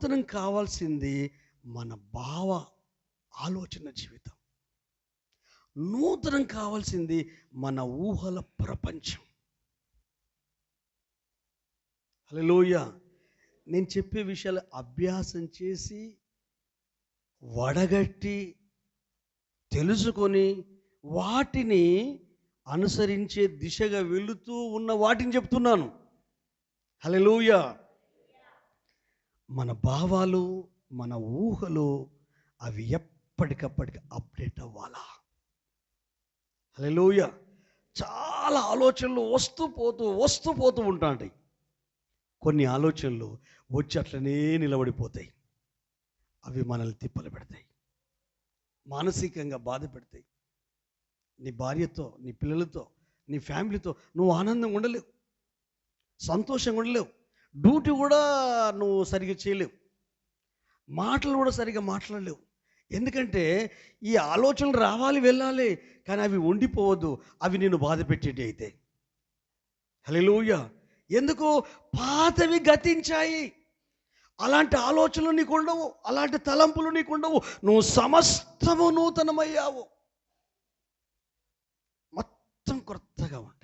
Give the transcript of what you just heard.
నూతనం కావాల్సింది మన భావ ఆలోచన జీవితం. నూతనం కావాల్సింది మన ఊహల ప్రపంచం. హలోయ నేను చెప్పే విషయాలు అభ్యాసం చేసి వడగట్టి తెలుసుకొని వాటిని అనుసరించే దిశగా వెళుతూ ఉన్న వాటిని చెప్తున్నాను. హలోయ మన భావాలు మన ఊహలు అవి ఎప్పటికప్పటికి అప్డేట్ అవ్వాలా? హలోయ చాలా ఆలోచనలు వస్తూ పోతూ వస్తూ పోతూ ఉంటాయి కొన్ని ఆలోచనలు వచ్చి అట్లనే నిలబడిపోతాయి. అవి మనల్ని తిప్పలు పెడతాయి. మానసికంగా బాధ పెడతాయి. నీ భార్యతో నీ పిల్లలతో నీ ఫ్యామిలీతో నువ్వు ఆనందంగా ఉండలేవు. సంతోషంగా ఉండలేవు. డ్యూటీ కూడా నువ్వు సరిగ్గా చేయలేవు. మాటలు కూడా సరిగ్గా మాట్లాడలేవు. ఎందుకంటే ఈ ఆలోచనలు రావాలి వెళ్ళాలి కానీ అవి ఉండిపోవద్దు. అవి నేను బాధ పెట్టేటి అయితే. హలోయ ఎందుకు? పాతవి గతించాయి. అలాంటి ఆలోచనలు నీకు ఉండవు అలాంటి తలంపులు నీకు ఉండవు. నువ్వు సమస్తము నూతనమయ్యావు. మొత్తం కొత్తగా ఉంది